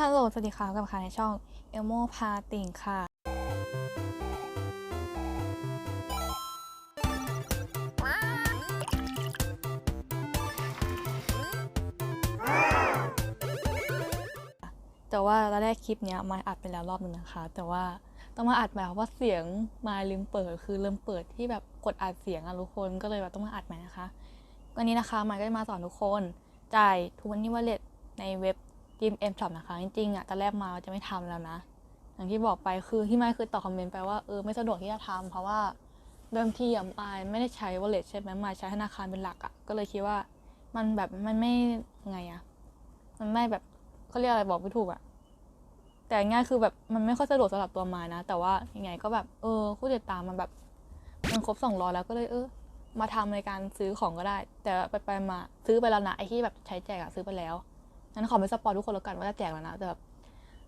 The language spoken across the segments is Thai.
ฮัลโหล สวัสดีค่ะกับค่ะในช่องเอลโมพาติ่งค่ะ แต่ว่าตอนแรกคลิปเนี้ยมาอัดไปแล้วรอบนึงนะคะ แต่ว่าต้องมาอัดแบบว่าเสียงมาลืมเปิด คือลืมเปิดที่แบบกดอัดเสียงอะทุกคน ก็เลยแบบต้องมาอัดใหม่นะคะ วันนี้นะคะมายก็จะมาสอนทุกคนจ่ายทุนนี้วเลตในเว็บ d m m Shop นะคะจริงๆอะตอนแรกมาจะไม่ทำแล้วนะ อย่างที่บอกไปคือที่ไม่คือตอบคอมเมนต์ไปว่าเออไม่สะดวกที่จะทำเพราะว่าเดิมทีอะมายไม่ได้ใช้ wallet ใช่ไหมมายใช้ธนาคารเป็นหลักอะก็เลยคิดว่ามันแบบมันไม่ไงอะมันไม่แบบเขาเรียกอะไรบอกไม่ถูกอะแต่ง่ายคือแบบมันไม่ค่อยสะดวกสำหรับตัวมายนะ แต่ว่ายังไงก็แบบเออผู้ติดตามมันแบบมันครบสองร้อยแล้วก็เลยเออมาทำในการซื้อของก็ได้ แต่ไปไปมาซื้อไปแล้วนะไอ้ที่แบบใช้แจกอะซื้อไปแล้ว งั้นขอไม่สปอยทุกคนแล้วกันว่าจะแจกแล้วนะแต่แบบ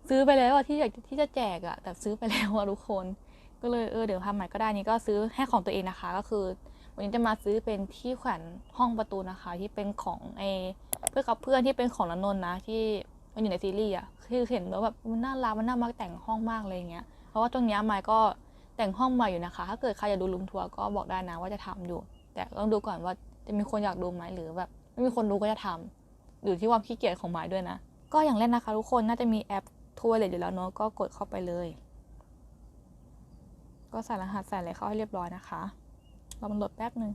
ซื้อไปแล้วอะที่อยากที่จะแจกอะแต่ซื้อไปแล้วอะทุกคน ก็เลยเออเดี๋ยวทำใหม่ก็ได้นี่ก็ซื้อให้ของตัวเองนะคะ ก็คือ วันนี้จะมาซื้อเป็นที่แขวนห้องประตูนะคะ ที่เป็นของไอเพื่อนกับเพื่อนที่เป็นของนนนนะ ที่มันอยู่ในซีรีส์อะคือเห็นแล้วแบบมันน่ารักมันน่ามักแต่งห้องมากเลยอย่างเงี้ยเพราะว่าตรงนี้ไมค์ก็แต่งห้องใหม่อยู่นะคะ ถ้าเกิดใครอยากดูลุมทัวร์ก็บอกได้นะว่าจะทำอยู่ แต่ต้องดูก่อนว่าจะมีคนอยากดูไหมหรือแบบไม่มีคนดูก็จะทำ อยู่ที่ความขี้เกียจของไม้ด้วยนะ ก็อย่างแรกนะคะทุกคนน่าจะมีแอปทัวร์เลทอยู่แล้วเนอะก็กดเข้าไปเลย ก็ใส่รหัสใส่อะไรเข้าให้เรียบร้อยนะคะเรามันโหลดแป๊บหนึ่ง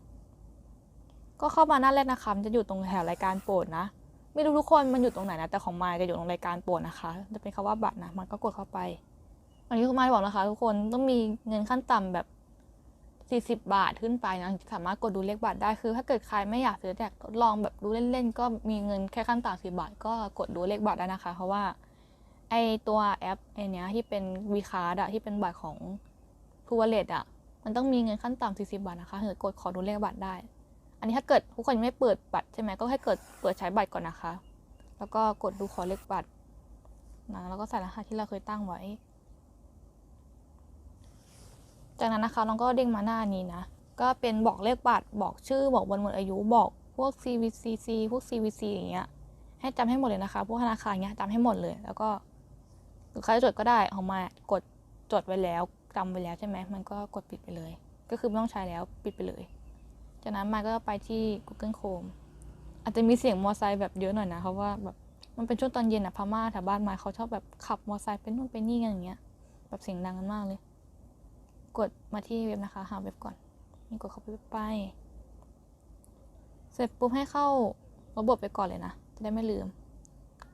ก็เข้ามาหน้าแรกนะคะมันจะอยู่ตรงแถวรายการโปรดนะ ไม่รู้ทุกคนมันอยู่ตรงไหนนะแต่ของไมค์จะอยู่ตรงรายการโปรดนะคะ จะเป็นคำว่าบัตรนะมันก็กดเข้าไปอันนี้คุณไมค์บอกนะคะ ทุกคนต้องมีเงินขั้นต่ำแบบ 40 บาทขึ้นไปนะสามารถกดดูเลขบัตรได้คือ ถ้าเกิดใครไม่อยากซื้อแต่ทดลองแบบดูเล่นๆก็มีเงินแค่ขั้นต่ำ10บาท ก็กดดูเลขบัตรได้นะคะ เพราะว่าไอตัวแอปไอเนี้ยที่เป็นวีคาร์ดอะที่เป็นบัตรของทูวเลตอะมันต้องมีเงินขั้นต่ำ40 บาทนะคะถึงกดขอดูเลขบัตรได้ อันนี้ถ้าเกิดทุกคนยังไม่เปิดบัตรใช่ไหมก็ให้เกิดเปิดใช้บัตรก่อนนะคะ แล้วก็กดดูขอเลขบัตรนะแล้วก็ใส่รหัสที่เราเคยตั้งไว้ จากนั้นนะคะน้องก็เด้งมาหน้านี้นะ ก็เป็นบอกเลขบัตรบอกชื่อบอกวันหมดอายุบอกพวก CVCC พวก CVC อย่างเงี้ยให้จำให้หมดเลยนะคะ พวกธนาคารเงี้ยจำให้หมดเลย แล้วก็หรือใครจะจดก็ได้ของมากดจดไว้แล้วจำไว้แล้วใช่ไหมมันก็กดปิดไปเลย ก็คือไม่ต้องใช้แล้วปิดไปเลย จากนั้นมาก็ไปที่ Google Chrome อาจจะมีเสียงมอไซค์แบบเยอะหน่อยนะเพราะว่าแบบมันเป็นช่วงตอนเย็นอะพม่าแถวบ้านมาเขาชอบแบบขับมอไซค์ไปนู่นไปนี่กันอย่างเงี้ยแบบเสียงดังกันมากเลย กดมาที่เว็บนะคะ หาเว็บก่อนนี่กดเข้าไปเว็บไป เสร็จปุ๊บให้เข้าระบบไปก่อนเลยนะ จะได้ไม่ลืม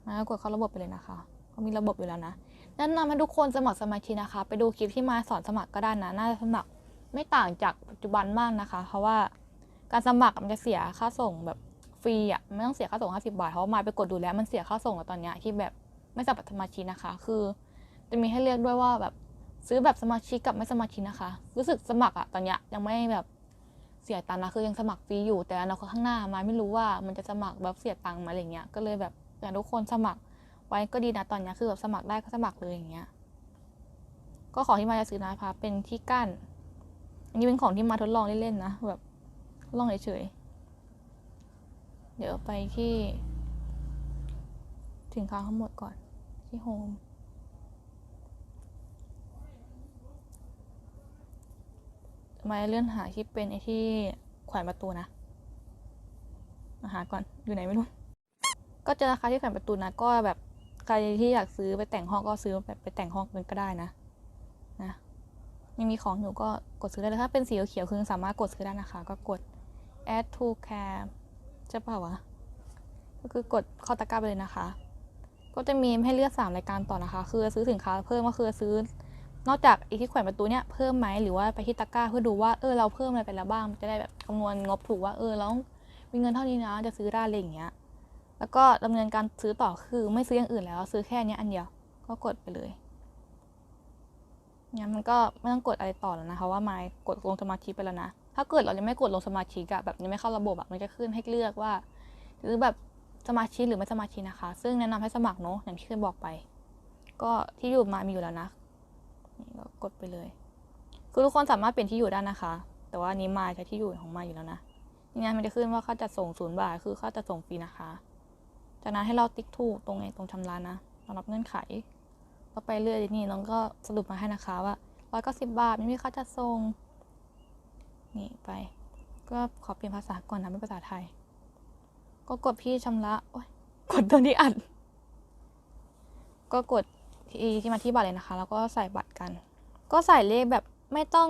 มาก็กดเข้าระบบไปเลยนะคะเขามีระบบอยู่แล้วนะแนะนำให้ทุกคนสมัครสมาชิกนะคะ ไปดูคลิปที่มาสอนสมัครก็ได้นะ น่าจะสมัครไม่ต่างจากปัจจุบันมากนะคะ เพราะว่าการสมัครมันจะเสียค่าส่งแบบฟรีอะไม่ต้องเสียค่าส่ง 50 บาทเพราะว่ามาไปกดดูแล้วมันเสียค่าส่งอะตอนเนี้ยที่แบบไม่สมัครสมาชิกนะคะ คือ จะมีให้เลือกด้วยว่าแบบ ซื้อแบบสมาชิกกับไม่สมาชิกนะคะ รู้สึกสมัครอะตอนเนี้ยยังไม่แบบเสียตังค์นะคือยังสมัครฟรีอยู่แต่อนาคตข้างหน้ามาไม่รู้ว่ามันจะสมัครแบบเสียตังค์มาอะไรเงี้ยก็เลยแบบอยากทุกคนสมัครไว้ก็ดีนะตอนเนี้ยคือแบบสมัครได้ก็สมัครเลยอย่างเงี้ยก็ของที่มาจะซื้อนะคะเป็นที่กั้นอันนี้เป็นของที่มาทดลองเล่นๆนะแบบทดลองเฉยๆเดี๋ยวไปที่สินค้าทั้งหมดก่อนที่โฮม มาเลื่อนหาที่เป็นไอที่แขวนประตูนะมาหาก่อนอยู่ไหนไม่รู้ ก็เจอราคาที่แขวนประตูนะ ก็แบบใครที่อยากซื้อไปแต่งห้องก็ซื้อแบบไปแต่งห้องกันก็ได้นะนะยังมีของอยู่ก็กดซื้อได้เลยถ้าเป็นสีเขียวคือสามารถกดซื้อได้นะคะ ก็กด add to cart ใช่ป่าวะก็คือกดเข้าตะกร้าไปเลยนะคะ ก็จะมีให้เลือก3รายการต่อนะคะ คือซื้อสินค้าเพิ่มก็คือซื้อ นอกจากอีกที่แขวนประตูเนี่ยเพิ่มไหมหรือว่าไปที่ตะกร้าเพื่อดูว่าเออเราเพิ่มอะไรไปแล้วบ้างจะได้แบบคำนวณงบถูกว่าเออเรามีเงินเท่านี้นะจะซื้อได้อะไรอย่างเงี้ยแล้วก็ดำเนินการซื้อต่อคือไม่ซื้ออย่างอื่นแล้ว ซื้อแค่เนี้ยอันเดียวก็กดไปเลยงั้นมันก็ไม่ต้องกดอะไรต่อแล้วนะคะว่าไมายกดลงสมาชิกไปแล้วนะ ถ้าเกิดเรายังไม่กดลงสมาชิกอะแบบยังไม่เข้าระบบอะมันจะขึ้นให้เลือกว่าซื้อแบบสมาชิกหรือไม่สมาชิกนะคะ ซึ่งแนะนำให้สมัครเนาะอย่างที่เคยบอกไป ก็ที่อยู่มามีอยู่แล้วนะ นี่ก็กดไปเลย คือทุกคนสามารถเปลี่ยนที่อยู่ได้นะคะ แต่ว่านี้มาใช้ที่อยู่ของมาอยู่แล้วนะนี่ไงมันจะขึ้นว่าค่าจัดส่งศูนย์บาทคือค่าจัดส่งฟรีนะคะ จากนั้นให้เราติ๊กถูกตรงไงตรงชำระนะสำหรับเงื่อนไขก็ไปเรื่อยนี่น้องก็สรุปมาให้นะคะว่าร้อยเก้าสิบบาทไม่มีค่าจัดส่งนี่ไป ก็ขอเปลี่ยนภาษาก่อนนะเป็นภาษาไทย ก็กดพี่ชำระโอ๊ยกดตัวที่อัด ก็กด ที่ที่มาที่บัตรเลยนะคะ แล้วก็ใส่บัตรกัน ก็ใส่เลขแบบไม่ต้อง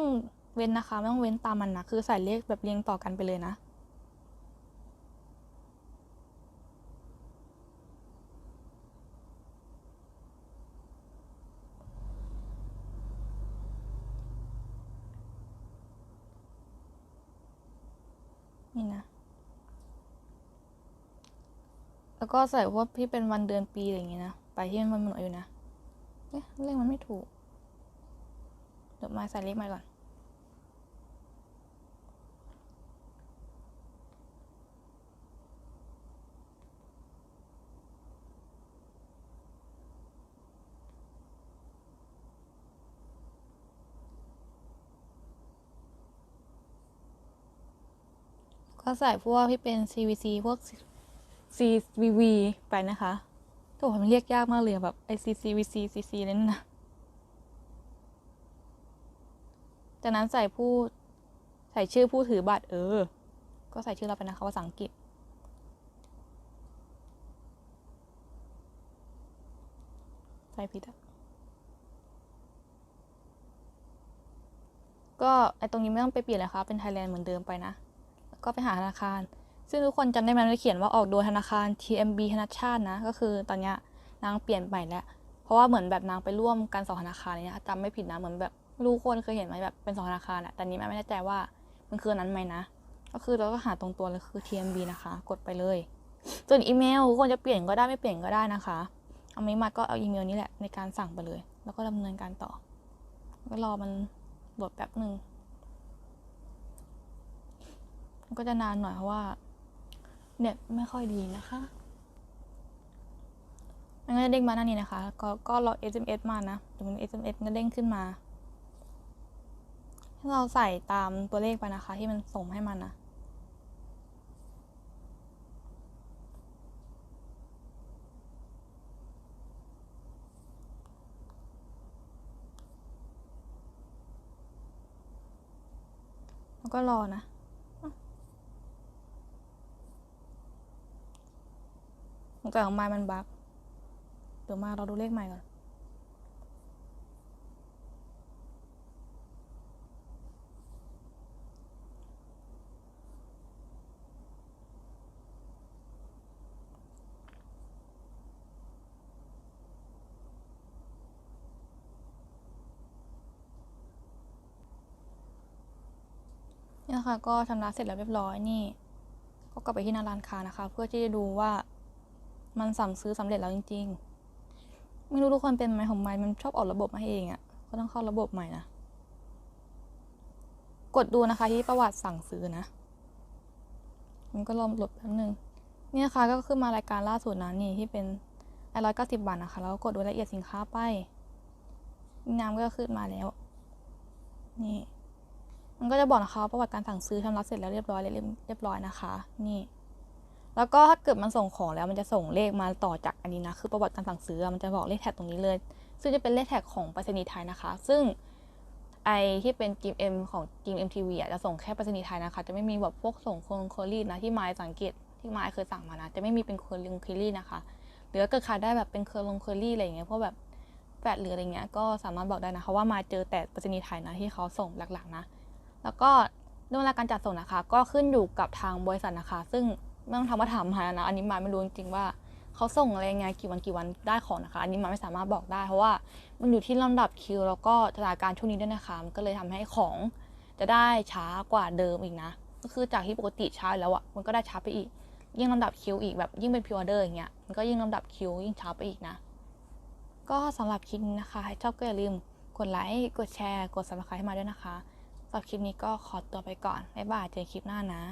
เว้นนะคะ ไม่ต้องเว้นตามมันนะ คือใส่เลขแบบเรียงต่อกันไปเลยนะ นี่นะ แล้วก็ใส่ว่าพี่เป็นวันเดือนปีอะไรอย่างงี้นะ ไปที่มันมันหมดอายู่นะ เอ๊ะเลขมันไม่ถูก เดี๋ยวมาใส่เลขม่ก่อน ก็ใส่พวกที่เป็น CVC พวก CVV ไปนะคะ แต่ว่ามันเรียกยากมากเลยแบบไอ CCVC CC นั่นนะจากนั้นใส่ผู้ใส่ชื่อผู้ถือบัตรเออ ก็ใส่ชื่อเราไปนะคะภาษาอังกฤษ ใส่ผิดอะก็ไอตรงนี้ไม่ต้องไปเปลี่ยนเลยคะเป็นไทยแลนด์เหมือนเดิมไปนะ แล้วก็ไปหาธนาคาร ซึ่งทุกคนจำได้ไหมมันเขียนว่าออกโดยธนาคาร TMB ธนาชาตินะ ก็คือตอนนี้นางเปลี่ยนใหม่แล้ว เพราะว่าเหมือนแบบนางไปร่วมกันสองธนาคารเนี่ยจำไม่ผิดนะ เหมือนแบบรู้คนเคยเห็นไหมแบบเป็นสองธนาคารอะแต่นี้แม่ไม่แน่ใจว่ามันคือนั้นไหมนะ ก็คือเราก็หาตรงตัวเลยคือ TMB นะคะ กดไปเลย ส่วนอีเมลทุกคนจะเปลี่ยนก็ได้ไม่เปลี่ยนก็ได้นะคะเอาไม่มาก็เอาอีเมลนี้แหละในการสั่งไปเลย แล้วก็ดำเนินการต่อ ก็รอมันโหลดแป๊บหนึ่งก็จะนานหน่อยเพราะว่า เน็ตไม่ค่อยดีนะคะมันก็จะเด้งมาหน้านี้นะคะ ก็ก็รอ SMS มานะเดี๋ยวมัน SMS มันก็เด้งขึ้นมาให้เราใส่ตามตัวเลขไปนะคะ ที่มันส่งให้มันนะแล้วก็รอนะ ของแต่ของไม้มันบั๊กเดี๋ยวมาเราดูเลขใหม่ก่อนนี่นะคะก็ชำระเสร็จแล้วเรียบร้อยนี่ ก็กลับไปที่หน้าร้านค้านะคะ เพื่อที่จะดูว่า มันสั่งซื้อสำเร็จแล้วจริง ๆ ไม่รู้ทุกคนเป็นไหมของไมมันชอบออกระบบมาให้เองอะ่ะ ก็ต้องเข้าระบบใหม่นะ กดดูนะคะที่ประวัติสั่งซื้อนะ มันก็รอโหลดแป๊บนึงนี่นะคะก็ขึ้นมารายการล่าสุดนะนี่ที่เป็นไอร้อยเก้าสิบบาทนะคะ แล้วก็กดดูรายละเอียดสินค้าไปน้ำก็ขึ้นมาแล้ว นี่ มันก็จะบอกนะคะประวัติการสั่งซื้อชำระเสร็จแล้วเรียบร้อยเรียบร้อยนะคะ นี่ แล้วก็ถ้าเกิดมันส่งของแล้วมันจะส่งเลขมาต่อจากอันนี้นะ คือประวัติการสั่งซื้อมันจะบอกเลขแท็กตรงนี้เลย ซึ่งจะเป็นเลขแท็กของไปรษณีย์ไทยนะคะ ซึ่งไอที่เป็นกิมเอ็มของกิมเอ็มทีวีอะจะส่งแค่ไปรษณีย์ไทยนะคะ จะไม่มีแบบพวกส่งโคนโคลี่นะที่ไมายสังเกตที่ไมายเคยสั่งมานะ จะไม่มีเป็นโคนลงโคลี่นะคะหรือเกิดขายได้แบบเป็นเคอร์ลงเคอรี่อะไรอย่างเงี้ยพวกแบบแฟดหรืออะไรเงี้ยก็สามารถบอกได้นะคะว่ามาเจอแต่ไปรษณีย์ไทยนะที่เขาส่งหลักๆนะ แล้วก็เรื่องเวลาการจัดส่งนะคะ ก็ขึ้นอยู่กับทางบริษัทนะคะ ซึ่ง ไม่ต้องทำว่าถามมานะ อันนี้มาไม่รู้จริงๆว่าเขาส่งอะไรยังไงกี่วันกี่วันได้ของนะคะ อันนี้มาไม่สามารถบอกได้ เพราะว่ามันอยู่ที่ลำดับคิวแล้วก็สถานการณ์ช่วงนี้ด้วยนะคะมันก็เลยทำให้ของจะได้ช้ากว่าเดิมอีกนะ ก็คือจากที่ปกติช้าแล้วอะมันก็ได้ช้าไปอีก ยิ่งลำดับคิวอีกแบบยิ่งเป็นพิวอเดอร์อย่างเงี้ยมันก็ยิ่งลำดับคิวยิ่งช้าไปอีกนะ ก็สำหรับคลิปนี้นะคะให้ชอบก็อย่าลืมกดไลค์กดแชร์ กด subscribe ให้มาด้วยนะคะสำหรับคลิปนี้ก็ขอตัวไปก่อนบ๊ายบายเจอคลิปหน้านะ